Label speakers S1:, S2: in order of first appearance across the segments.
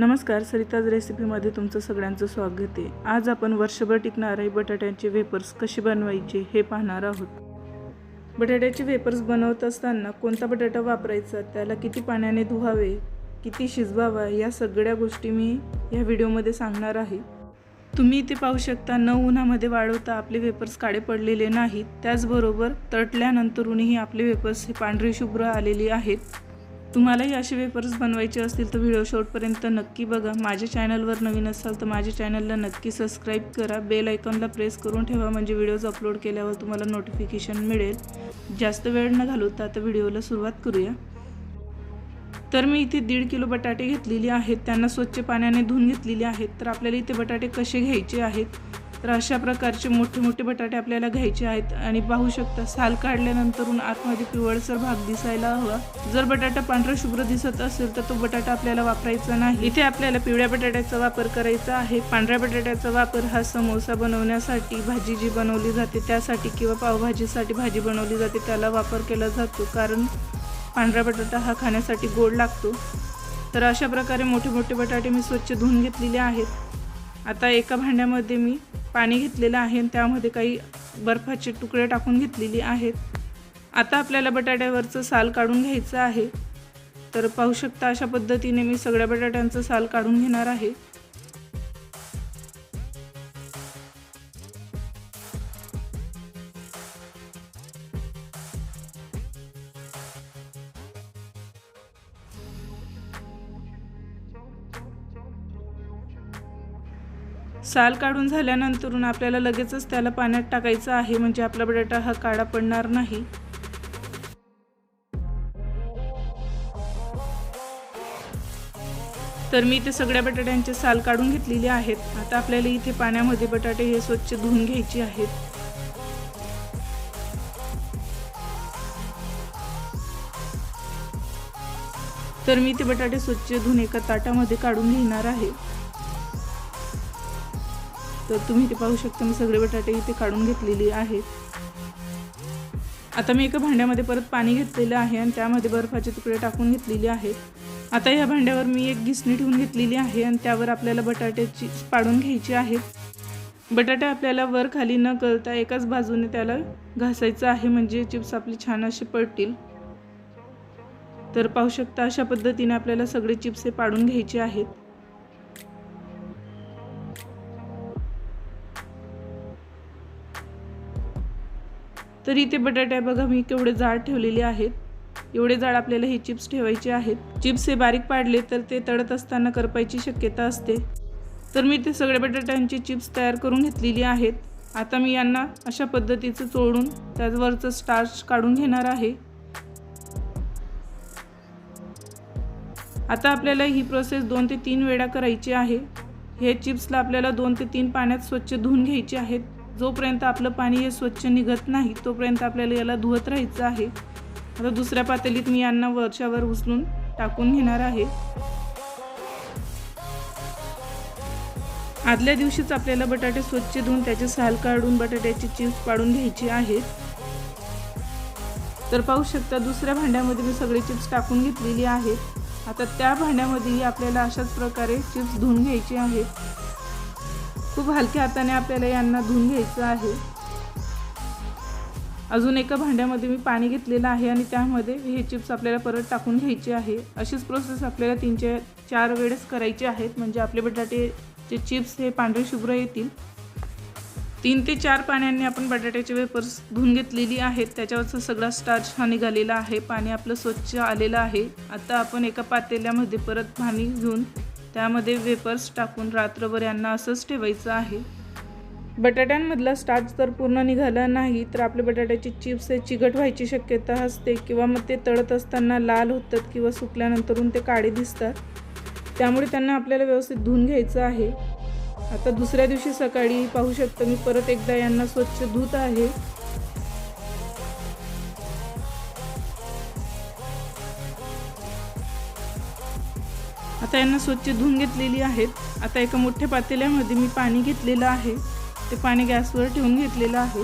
S1: नमस्कार सरिताज रेसिपीमध्ये तुमचं सगळ्यांचं स्वागत आहे. आज आपण वर्षभर टिकणारे बटाट्यांचे वेपर्स कसे बनवायचे हे पाहणार आहोत. बटाट्याचे वेपर्स बनवत असताना कोणता बटाटा वापरायचा त्याला किती पाण्याने धुवावे किती शिजवावा या सगळ्या गोष्टी मी या व्हिडिओमध्ये सांगणार आहे. तुम्ही इथे पाहू शकता न उन्हामध्ये वाळवता आपले वेपर्स काळे पडलेले नाहीत. त्याचबरोबर तटल्यानंतरूनही आपले वेपर्स हे पांढरे शुभ्र आलेले आहेत. तुम्हालाही असे वेपर्स बनवायचे असतील तर व्हिडिओ शेवटपर्यंत नक्की बघा. माझ्या चॅनलवर नवीन असाल तर माझ्या चॅनलला नक्की सबस्क्राईब करा. बेल आयकॉनला प्रेस करून ठेवा म्हणजे व्हिडिओज अपलोड केल्यावर तुम्हाला नोटिफिकेशन मिळेल. जास्त वेळ न घालवता आता व्हिडिओला सुरुवात करूया. तर मी इथे दीड किलो बटाटे घेतलेले आहेत. त्यांना स्वच्छ पाण्याने धुवून घेतलेले आहेत. तर आपल्याला इथे बटाटे कसे घ्यायचे आहेत? तर अशा प्रकारचे मोठे मोठे बटाटे आपल्याला घ्यायचे आहेत. आणि पाहू शकता साल काढल्यानंतरून आतमध्ये पिवळसर भाग दिसायला हवा. जर बटाटा पांढरा शुभ्र दिसत असेल तर तो बटाटा आपल्याला वापरायचा नाही. इथे आपल्याला पिवळ्या बटाट्याचा वापर करायचा आहे. पांढऱ्या बटाट्याचा वापर हा समोसा बनवण्यासाठी भाजी जी बनवली जाते त्यासाठी किंवा पावभाजीसाठी भाजी बनवली जाते त्याला वापर केला जातो. कारण पांढरा बटाटा हा खाण्यासाठी गोड लागतो. तर अशा प्रकारे मोठे मोठे बटाटे मी स्वच्छ धुवून घेतलेले आहेत. आता एका भांड्यामध्ये मी पाणी घेतलेलं आहे आणि त्यामध्ये काही बर्फाचे तुकडे टाकून घेतलेली आहेत. आता आपल्याला बटाट्यावरचं साल काढून घ्यायचं आहे. तर पाहू शकता अशा पद्धतीने मी सगळ्या बटाट्यांचं साल काढून घेणार आहे. साल काढून झाल्यानंतरून आपल्याला लगेचच त्याला पाण्यात टाकायचं आहे म्हणजे आपला बटाटा हा काळा पडणार नाही. तर मी इथे सगळ्या बटाट्यांचे साल काढून घेतलेले आहेत. आता आपल्याला इथे पाण्यामध्ये बटाटे हे स्वच्छ धुवून घ्यायचे आहेत. तर मी ते बटाटे स्वच्छ धुवून एका ताटामध्ये काढून घेणार आहे. तर तुम्ही ते पाहू शकता मी सगळे बटाटे इथे काढून घेतलेली आहेत. आता मी एका भांड्यामध्ये परत पाणी घेतलेलं आहे आणि त्यामध्ये बर्फाचे तुकडे टाकून घेतलेले आहेत. आता या भांड्यावर मी एक घिसणी ठेवून घेतलेली आहे आणि त्यावर आपल्याला बटाट्याची पाडून घ्यायची आहेत. बटाटे आपल्याला वर खाली न करता एकाच बाजूने त्याला घासायचं आहे म्हणजे चिप्स आपले छान असे पडतील. तर पाहू शकता अशा पद्धतीने आपल्याला सगळे चिप्स हे पाडून घ्यायचे आहेत. तर इथे बटाटे बघा मी केवढे जाड ठेवलेले आहेत. एवढे जाड आपल्याला हे चिप्स ठेवायचे आहेत. चिप्स हे बारीक पाडले तर ते तळत असताना करपायची शक्यता असते. तर मी ते सगळे बटाट्यांची चिप्स तयार करून घेतलेली आहेत. आता मी यांना अशा पद्धतीचं चोळून त्यावरचं स्टार्च काढून घेणार आहे. आता आपल्याला ही प्रोसेस दोन ते तीन वेळा करायची आहे. हे चिप्सला आपल्याला दोन ते तीन पाण्यात स्वच्छ धुवून घ्यायचे आहेत. जोपर्यंत आपलं पाणी हे स्वच्छ निघत नाही तोपर्यंत आपल्याला याला धुवत राहायचं आहे. आता दुसऱ्या पातेलीत मी यांना वरच्यावर उचलून टाकून घेणार आहे. आदल्या दिवशीच आपल्याला बटाटे स्वच्छ धुवून त्याचे साल काढून बटाट्याची चिप्स पाडून घ्यायची आहेत. तर पाहू शकता दुसऱ्या भांड्यामध्ये मी सगळे चिप्स टाकून घेतलेली आहेत. आता त्या भांड्यामध्येही आपल्याला अशाच प्रकारे चिप्स धुवून घ्यायचे आहेत खूप हलक्या हाताने आपल्याला यांना धुवून घ्यायचं आहे. अजून एका भांड्यामध्ये मी पाणी घेतलेलं आहे आणि त्यामध्ये हे चिप्स आपल्याला परत टाकून घ्यायचे आहे. अशीच प्रोसेस आपल्याला तीनचे चार वेळेस करायचे आहेत. म्हणजे आपले बटाटेचे चिप्स हे पांढरे शुभ्र येतील. तीन ते चार पाण्याने आपण बटाट्याचे वेपर्स धुवून घेतलेली आहेत. त्याच्यावरचा सगळा स्टार्च हा निघालेला आहे. पाणी आपलं स्वच्छ आलेलं आहे. आता आपण एका पातेल्यामध्ये परत पाणी घेऊन त्यामध्ये वेपर्स टाकून रात्रभर यांना असंच ठेवायचं आहे. बटाट्यांमधला स्टार्च जर पूर्ण निघाला नाही तर आपले बटाट्याचे चिप्स हे चिघट व्हायची शक्यता असते किंवा मग ते तळत असताना लाल होतात किंवा सुकल्यानंतरून ते काळे दिसतात. त्यामुळे त्यांना आपल्याला व्यवस्थित धुवून घ्यायचं आहे. आता दुसऱ्या दिवशी सकाळी पाहू शकतो मी परत एकदा यांना स्वच्छ धुत आहे. आता यांना स्वच्छ धुवून घेतलेली आहेत. आता एका मोठ्या पातेल्यामध्ये मी पाणी घेतलेलं आहे. ते पाणी गॅसवर ठेवून घेतलेलं आहे.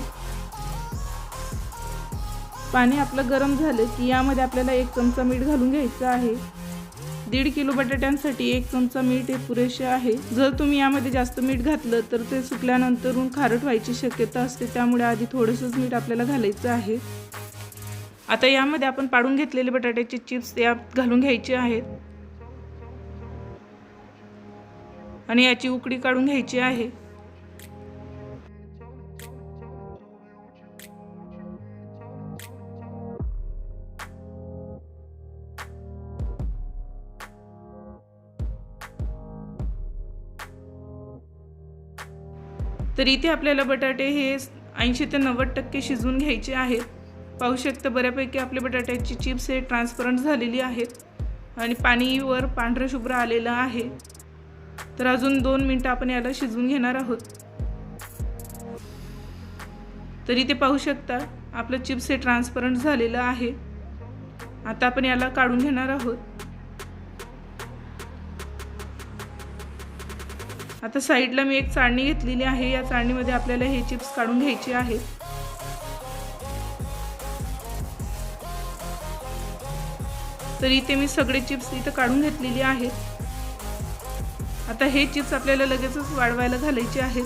S1: पाणी आपलं गरम झालं की यामध्ये आपल्याला एक चमचा मीठ घालून घ्यायचं आहे. दीड किलो बटाट्यांसाठी एक चमचा मीठ हे पुरेसे आहे. जर तुम्ही यामध्ये जास्त मीठ घातलं तर ते सुकल्यानंतरून खारट व्हायची शक्यता असते. त्यामुळे आधी थोडंसंच मीठ आपल्याला घालायचं आहे. आता यामध्ये आपण पाडून घेतलेले बटाट्याचे चिप्स यात घालून घ्यायचे आहेत. आणि याची उकडी काढून घ्यायची आहे. तर इथे आपल्याला बटाटे हे ऐंशी ते नव्वद टक्के शिजवून घ्यायचे आहेत. पाहू शकतं बऱ्यापैकी आपले बटाट्याची चिप्स हे ट्रान्सपरंट झालेली आहेत. आणि पाणीवर पांढरं शुभ्र आलेलं आहे. तर अजून दोन मिनटं आपण याला शिजवून घेणार आहोत. तर इथे पाहू शकता आपलं चिप्स हे ट्रान्सपरंट झालेलं आहे. आता आपण याला काढून घेणार आहोत. आता साईडला मी एक चाळणी घेतलेली आहे. या चाळणीमध्ये आपल्याला हे चिप्स काढून घ्यायचे आहेत. तर इथे मी सगळे चिप्स इथं काढून घेतलेली आहेत. आता हे चिप्स आपल्याला लगेचच वाढवायला घालायचे आहेत.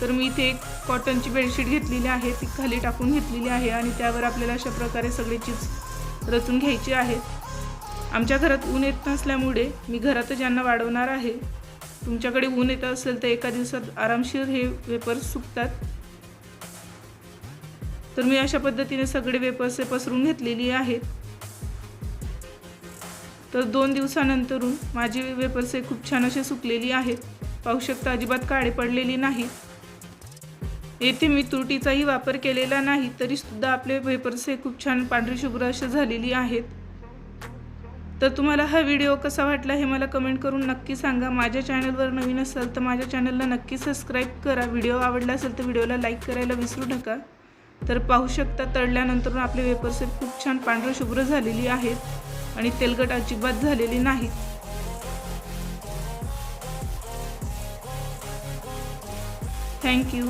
S1: तर मी इथे एक कॉटनची बेडशीट घेतलेली आहे ती खाली टाकून घेतलेली आहे आणि त्यावर आपल्याला अशा प्रकारे सगळे चिप्स रचून घ्यायचे आहेत. आमच्या घरात ऊन येत नसल्यामुळे मी घरातच ज्यांना वाढवणार आहे. तुमच्याकडे ऊन येत असेल तर एका दिवसात आरामशीर हे वेपर्स सुकतात. तर मी अशा पद्धतीने सगळे वेपर्स हे पसरून घेतलेली आहेत. तर दोन दिवसानंतरून माझी वेपर्स हे खूप छान असे सुकलेली आहेत. पाहू शकता अजिबात काळे पडलेली नाही. येथे मी तुरटीचाही वापर केलेला नाही तरीसुद्धा आपले वेपर्स हे खूप छान पांढरी शुभ्र असे झालेली आहेत. तर तुम्हाला हा व्हिडिओ कसा वाटला हे मला कमेंट करून नक्की सांगा. माझ्या चॅनलवर नवीन असाल तर माझ्या चॅनलला नक्की सबस्क्राईब करा. व्हिडिओ आवडला असेल तर व्हिडिओला लाईक करायला विसरू नका. तर पाहू शकता तळल्यानंतर आपले वेपर्स हे खूप छान पांढरं शुभ्र झालेली आहेत. आणि तेलकट अजिबात झालेली नाहीत थँक्यू